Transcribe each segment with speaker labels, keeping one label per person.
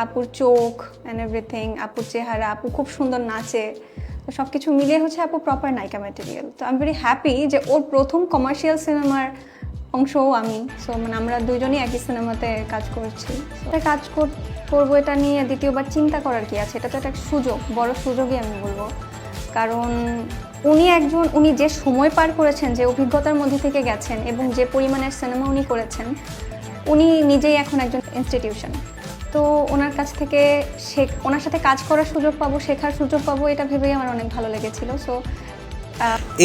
Speaker 1: আপুর চোখ and everything আপুর চেহারা, আপু খুব সুন্দর নাচে। তো সব কিছু মিলিয়ে হচ্ছে আপু প্রপার নায়িকা ম্যাটেরিয়াল তো আমি ভেরি হ্যাপি যে ওর প্রথম কমার্শিয়াল সিনেমার অংশও আমি। সো মানে আমরা দুজনই একই সিনেমাতে কাজ করছি। এটা কাজ কর- করব, এটা নিয়ে দ্বিতীয়বার চিন্তা করার কি আছে? এটা তো একটা সুযোগ, বড় সুযোগই আমি বলব। কারণ উনি একজন, উনি যে সময় পার করেছেন, যে অভিজ্ঞতার মধ্যে থেকে গেছেন এবং যে পরিমাণের সিনেমা উনি করেছেন, উনি নিজেই এখন একজন ইনস্টিটিউশন তো ওনার কাছ থেকে শেখ ওনার সাথে কাজ করার সুযোগ পাবো, শেখার সুযোগ পাবো, এটা ভেবেই আমার অনেক ভালো লেগেছিল। সো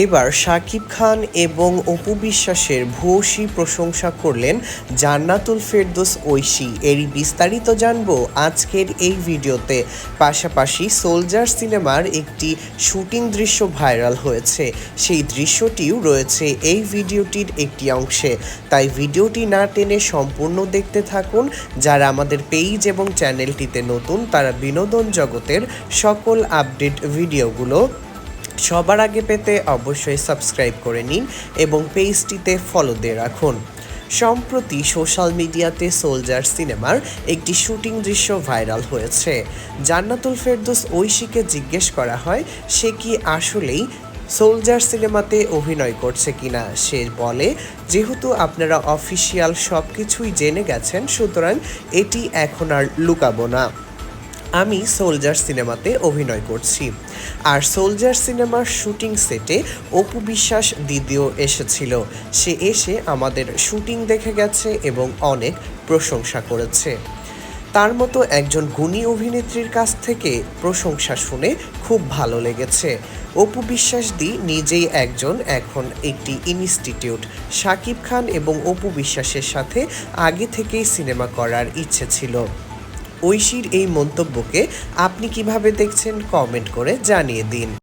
Speaker 2: এবার শাকিব খান এবং অপু বিশ্বাসের ভূয়সী প্রশংসা করলেন জান্নাতুল ফেরদোস ঐশী। এরই বিস্তারিত জানব আজকের এই ভিডিওতে। পাশাপাশি সোলজার সিনেমার একটি শুটিং দৃশ্য ভাইরাল হয়েছে। সেই দৃশ্যটিও রয়েছে এই ভিডিওটির একটি অংশে। তাই ভিডিওটি না টেনে সম্পূর্ণ দেখতে থাকুন। যারা আমাদের পেজ এবং চ্যানেলটিতে নতুন, তারা বিনোদন জগতের সকল আপডেট ভিডিওগুলো সবার আগে পেতে অবশ্যই সাবস্ক্রাইব করে নিন এবং পেজটিতে ফলো দিয়ে রাখুন। সম্প্রতি সোশ্যাল মিডিয়াতে সোলজার সিনেমার একটি শুটিং দৃশ্য ভাইরাল হয়েছে। জান্নাতুল ফেরদোস ঐশীকে জিজ্ঞেস করা হয়, সে কি আসলেই সোলজার সিনেমাতে অভিনয় করছে কিনা? সে বলে, যেহেতু আপনারা অফিসিয়াল সব কিছুই জেনে গেছেন, সুতরাং এটি এখন আর লুকাবো না। আমি সোলজার সিনেমাতে অভিনয় করছি। আর সোলজার সিনেমার শুটিং সেটে অপু বিশ্বাস দিদিও এসেছিল। সে এসে আমাদের শুটিং দেখে গেছে এবং অনেক প্রশংসা করেছে। তার মতো একজন গুণী অভিনেত্রীর কাছ থেকে প্রশংসা শুনে খুব ভালো লেগেছে। অপু বিশ্বাস দি নিজেই একজন এখন একটি ইনস্টিটিউট। শাকিব খান এবং অপু বিশ্বাসের সাথে আগে থেকেই সিনেমা করার ইচ্ছে ছিল। ঐশীর এই মন্তব্যকে আপনি কীভাবে দেখছেন কমেন্ট করে জানিয়ে দিন।